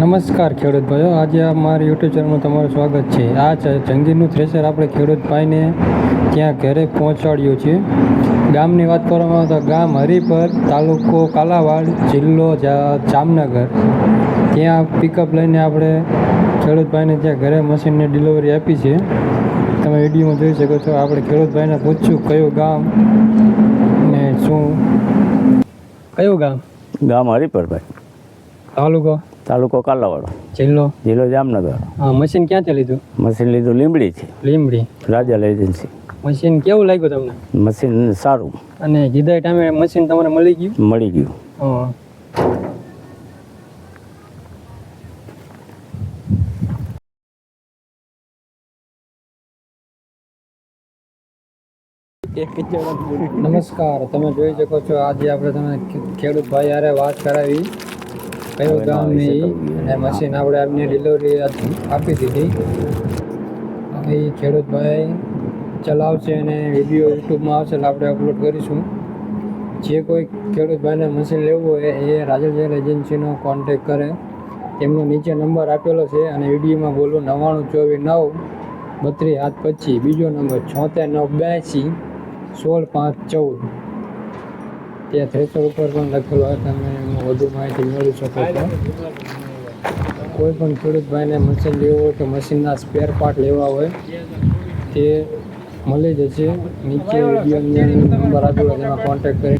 નમસ્કાર ખેડૂત ભાઈઓ આજે આ મારી યુટ્યુબ ચેનલમાં તમારું સ્વાગત છે. આ જંગીરનું થ્રેસર આપણે ખેડૂત ભાઈને ત્યાં ઘરે પહોંચાડ્યું છે. ગામની વાત કરવામાં આવે તો ગામ હરિપર તાલુકો કાલાવાડ જિલ્લો જામનગર. ત્યાં પિકઅપ લઈને આપણે ખેડૂત ભાઈને ત્યાં ઘરે મશીનની ડિલિવરી આપી છે. તમે વિડીયોમાં જોઈ શકો છો આપણે ખેડૂત ભાઈને પૂછ્યું કયું ગામ ને શું. કયું ગામ? ગામ હરિપરભાઈ તાલુકો? તાલુકો કાલાવાડો. જિલ્લો? જિલ્લો જામનગર. હા મશીન ક્યાંથી લીધું? મશીન લીધું લીમડી છે લીમડી રાજલ એજન્સી મશીન કેવું લાગ્યું તમને? મશીન સારું. અને કીધા ટાઈમે મશીન તમને મળી ગયું? મળી ગયું. નમસ્કાર તમે જોઈ શકો છો આજે આપણે તમે ખેડૂત ભાઈ યારે વાત કરાવી. કયું ગામ ને અને મશીન આપણે આપની ડિલિવરી આપી દીધી. હવે એ ખેડૂત ભાઈ ચલાવશે અને વીડિયો યુટ્યુબમાં આવશે એટલે આપણે અપલોડ કરીશું. જે કોઈ ખેડૂત ભાઈને મશીન લેવું હોય એ રાજલ જેલ એજન્સીનો કોન્ટેક કરે. એમનો નીચે નંબર આપેલો છે અને વિડીયોમાં બોલું નવ્વાણું ચોવીસ નવ બત્રીસ હાથ પચીસ. બીજો નંબર છોતેર નવ બ્યાસી સોળ પાંચ ચૌદ. ત્યાં થ્રેસર ઉપર પણ લખેલું હોય, તમે વધુ માહિતી મેળવી શકો છો. કોઈ પણ ખેડૂત ભાઈને મશીન લેવું હોય કે મશીનના સ્પેર પાર્ટ લેવા હોય, તે મળી જશે. નીચે વીડિયો નંબર આપ્યો એમાં કોન્ટેક્ટ કરી